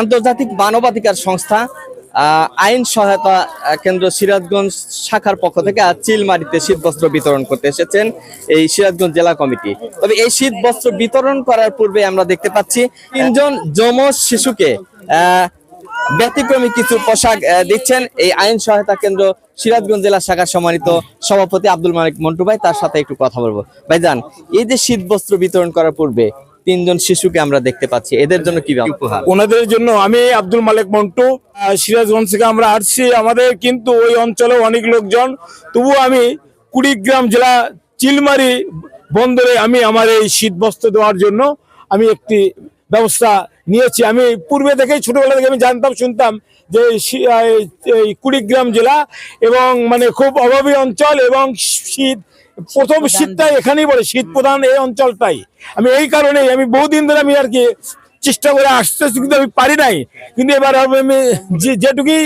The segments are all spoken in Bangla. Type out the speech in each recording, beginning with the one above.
আন্তর্জাতিক মানবাধিকার সংস্থা আইন সহায়তা কেন্দ্র সিরাজগঞ্জ শাখার পক্ষ থেকে আজ চিলমারিতে শীতবস্ত্র বিতরণ করতে এসেছেন এই সিরাজগঞ্জ জেলা কমিটি। তবে এই শীতবস্ত্র বিতরণ করার পূর্বে আমরা দেখতে পাচ্ছি তিনজন যমজ শিশুকে ব্যতিক্রমী কিছু পোশাক দিচ্ছেন। এই আইন সহায়তা কেন্দ্র সিরাজগঞ্জ জেলা শাখার সম্মানিত সভাপতি আব্দুল মালিক মন্টু ভাই, তার সাথে একটু কথা বলব। ভাই ভাইজান, এই যে শীত বস্ত্র বিতরণ করার পূর্বে তিনজন শিশুকে আমরা দেখতে পাচ্ছি। এদের জন্য কি উপহার। ওনাদের জন্য আমি আব্দুল মালিক মন্টু সিরাজগঞ্জ থেকে আমরা আসছি। আমাদের কিন্তু ওই অঞ্চলে অনেক লোকজন। তবু আমি কুড়িগ্রাম জেলা চিলমারি বন্দরে আমি আমার এই শীত বস্ত্র দেওয়ার জন্য আমি একটি ব্যবস্থা নিয়েছি। আমি পূর্বে থেকেই ছোটবেলা থেকে আমি জানতাম শুনতাম যে এই কুড়িগ্রাম জেলা এবং মানে খুব অভাবী অঞ্চল এবং শীত প্রথম শীতটাই এখানেই বলে শীত প্রধান এই অঞ্চলটাই। আমি এই কারণেই আমি বহুদিন ধরে আমি আর কি চেষ্টা করে আসতেছি কিন্তু আমি পারি নাই। কিন্তু এবার আমি যেটুকুই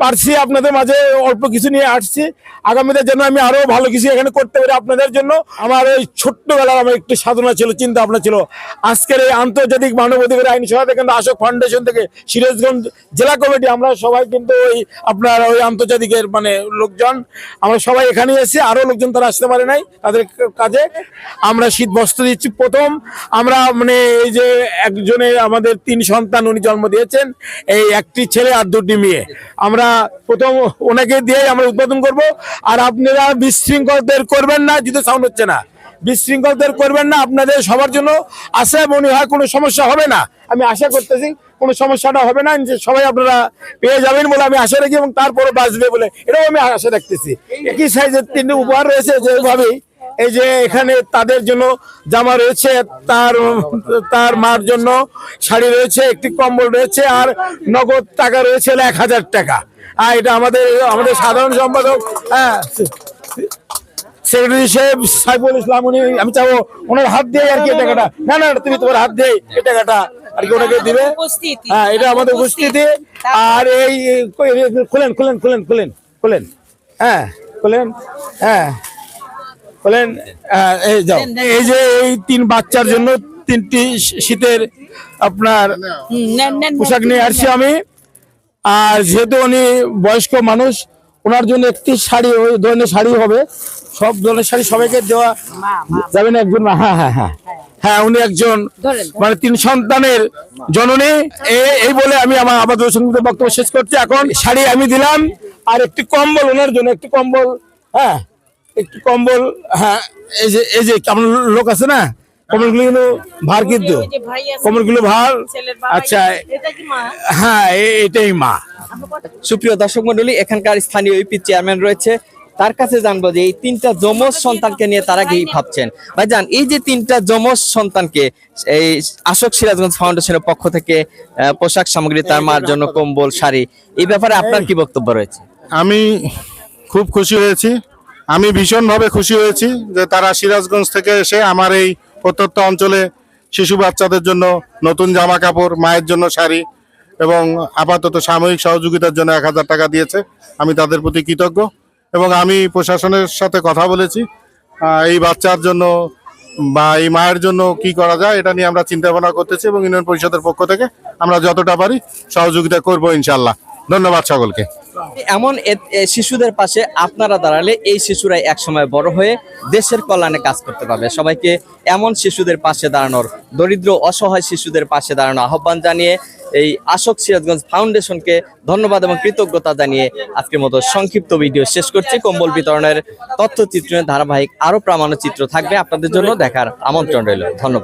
পারছি আপনাদের মাঝে অল্প কিছু নিয়ে আসছি। আগামীতে যেন আমি আরও ভালো কিছু এখানে করতে পারি আপনাদের জন্য। আমার এই ছোট্টবেলার আমার একটু সাধনা ছিল চিন্তা ভাবনা ছিল। আজকের এই আন্তর্জাতিক মানব অধিকার আইন সহায়তা কেন্দ্র আশোক ফাউন্ডেশন থেকে সিরাজগঞ্জ জেলা কমিটি, আমরা সবাই কিন্তু ওই আপনার ওই আন্তর্জাতিকের মানে লোকজন। আমরা সবাই এখানে এসে আরও লোকজন তারা আসতে পারে নাই তাদের কাজে। আমরা শীত বস্ত্র দিচ্ছি প্রথম। আমরা মানে এই যে একজনে আমাদের তিন সন্তান উনি জন্ম দিয়েছেন, এই একটি ছেলে আর দুটি মেয়ে। আমরা প্রথম ওনাকে দিয়ে আমরা উদ্বোধন করব। আর আপনারা বিশৃঙ্খলদের করবেন না যদি সাউন্ড হচ্ছে না। বিশৃঙ্খলদের করবেন না আপনাদের সবার জন্য। আশা মনে হয় কোনো সমস্যা হবে না। আমি আশা করতেছি কোনো সমস্যাটা হবে না, যে সবাই আপনারা পেয়ে যাবেন বলে আমি আশা রাখি এবং তারপরে বাঁচবে বলে এটাও আমি আশা রাখতেছি। একই সাইজের তিনটি উপহার রয়েছে, যেভাবেই এই যে এখানে তাদের জন্য জামা রয়েছে তার তার মার জন্য শাড়ি রয়েছে একটি কম্বল রয়েছে আর নগদ টাকা রয়েছে এক হাজার টাকা। আর এটা আমাদের আমাদের সাধারণ সম্পাদক হ্যাঁ সেক্রেটারি সাহেব সাইফুল ইসলাম উনি আমি চাবো ওনার হাত দিয়ে আর কি টাকাটা। না না তুমি তোমার হাত দিয়ে এই টাকাটা আর কি ওনাকে দিবে। হ্যাঁ এটা আমাদের উপস্থিতি। আর এই খুলেন খুলেন খুলেন খুলেন খুলেন। হ্যাঁ খুলেন। হ্যাঁ। বলেন এই যাও। এই যে এই তিন বাচ্চার জন্য তিনটি শীতের আপনার। পোশাক নিয়ে আসছি আমি। আর যেহেতু উনি বয়স্ক মানুষ ওনার জন্য একটি শাড়ি ওই ধরনের শাড়ি হবে। সব ধরনের শাড়ি সবাইকে দেওয়া। যাবে না একজন? মা? হ্যাঁ হ্যাঁ হ্যাঁ। হ্যাঁ। উনি একজন। মানে তিন সন্তানের জননী। এই বলে আমি আমার আপাতত সংগীত বক্তব্য শেষ করছি। এখন শাড়ি আমি দিলাম আর একটি কম্বল ওনার জন্য একটি কম্বল। হ্যাঁ। একটি কম্বল হ্যাঁ এই যে এই যে কেমন লোক আছে না? কম্বলগুলো কিন্তু ভার কিন্তু। কম্বলগুলো ভার। আচ্ছা এটা কি মা? হ্যাঁ এটাই মা। সুপ্রিয় দর্শক মন্ডলী এখানকার স্থানীয় ইপি চেয়ারম্যান রয়েছে। তার কাছে জানব যে এই তিনটা যমজ সন্তানকে নিয়ে তারা কি ভাবছেন? ভাই যান এই যে তিনটা যমজ সন্তানকে এই আশোক সিরাজগঞ্জ ফাউন্ডেশনের পক্ষ থেকে পোশাক সামগ্রী তার মার জন্য কম্বল শাড়ি এই ব্যাপারে আপনার কি বক্তব্য রয়েছে? আমি খুব খুশি হয়েছি। আমি ভীষণভাবে খুশি হয়েছি যে তারা সিরাজগঞ্জ থেকে এসে আমার এই প্রত্যন্ত অঞ্চলে শিশু বাচ্চাদের জন্য নতুন জামা কাপড়, মায়ের জন্য শাড়ি এবং আপাতত সাময়িক সহযোগিতার জন্য এক হাজার টাকা দিয়েছে। আমি তাদের প্রতি কৃতজ্ঞ এবং আমি প্রশাসনের সাথে কথা বলেছি। এই বাচ্চার জন্য বা এই মায়ের জন্য কি করা যায় এটা নিয়ে আমরা চিন্তা ভাবনা করতেছি এবং ইউনিয়ন পরিষদের পক্ষ থেকে আমরা যতটা পারি সহযোগিতা করব ইনশাল্লাহ ধন্যবাদ সকলকে। এমন শিশুদের পাশে আপনারা দাঁড়ালে এই শিশুরাই একসময় বড় হয়ে দেশের কল্যাণে কাজ করতে পারবে। সবাইকে এমন শিশুদের পাশে দাঁড়ানোর, দরিদ্র, অসহায় শিশুদের পাশে দাঁড়ানো আহ্বান জানিয়ে এই আশোক সিরাজগঞ্জ ফাউন্ডেশনকে ধন্যবাদ এবং কৃতজ্ঞতা জানিয়ে আজকের মতো সংক্ষিপ্ত ভিডিও শেষ করছি। কম্বল বিতরণের তথ্যচিত্রের ধারাবাহিক আরও প্রামাণ্য চিত্র থাকবে আপনাদের জন্য দেখার আমন্ত্রণ রইল। ধন্যবাদ।